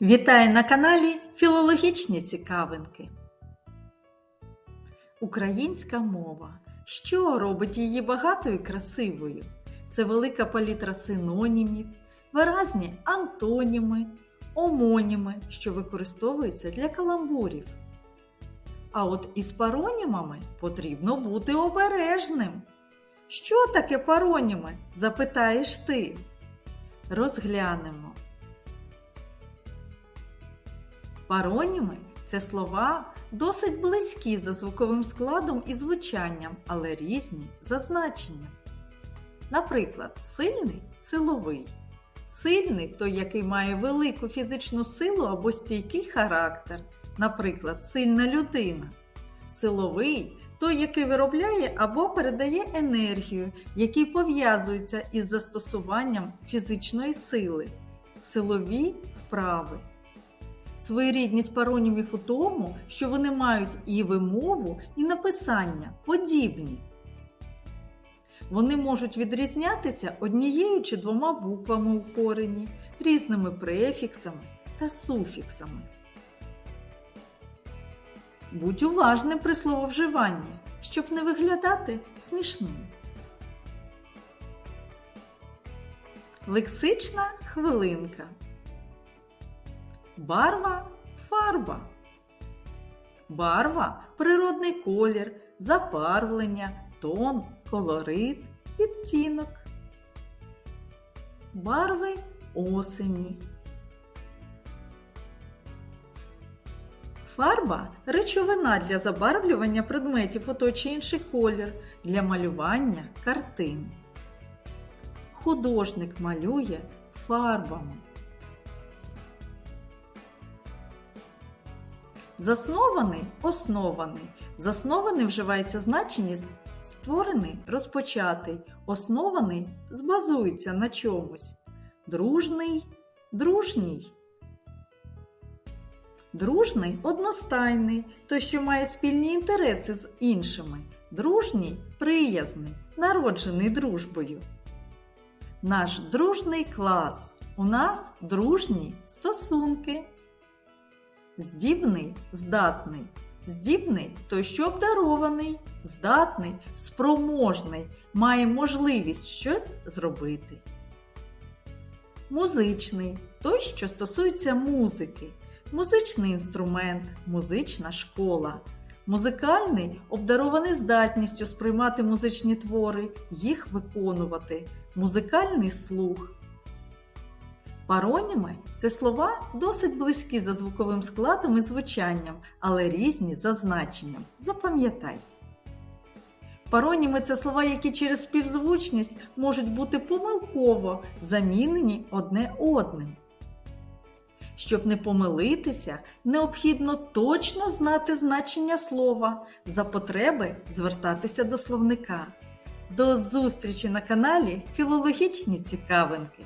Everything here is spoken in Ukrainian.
Вітаю на каналі Філологічні цікавинки. Українська мова. Що робить її багатою і красивою? Це велика палітра синонімів, виразні антоніми, омоніми, що використовуються для каламбурів. А от із паронімами потрібно бути обережним. Що таке пароніми? запитаєш ти. Розглянемо. Пароніми це слова досить близькі за звуковим складом і звучанням, але різні за значенням. Наприклад, сильний силовий. Сильний той, який має велику фізичну силу або стійкий характер, наприклад, сильна людина. Силовий той, який виробляє або передає енергію, який пов'язується із застосуванням фізичної сили, силові вправи. Своєрідність паронімів у тому, що вони мають і вимову, і написання подібні. Вони можуть відрізнятися однією чи двома буквами у корені, різними префіксами та суфіксами. Будь уважним при слововживанні, щоб не виглядати смішним. Лексична хвилинка. Барва фарба. Барва природний колір, запарвлення, тон, колорит, відтінок. Барви осені. Фарба речовина для забарвлювання предметів у той чи інший колір, для малювання картин. Художник малює фарбами. Заснований оснований. Заснований вживається значення створений, розпочатий, оснований збазується на чомусь. Дружний, дружній. Дружний одностайний, той, що має спільні інтереси з іншими. Дружній приязний, народжений дружбою. Наш дружний клас. У нас дружні стосунки. Здібний здатний. Здібний той, що обдарований, здатний, спроможний, має можливість щось зробити. Музичний той, що стосується музики, музичний інструмент, музична школа. Музикальний обдарований здатністю сприймати музичні твори, їх виконувати, музикальний слух. Пароніми це слова досить близькі за звуковим складом і звучанням, але різні за значенням. Запам'ятай. Пароніми це слова, які через співзвучність можуть бути помилково замінені одне одним. Щоб не помилитися, необхідно точно знати значення слова, за потреби звертатися до словника. До зустрічі на каналі Філологічні цікавинки.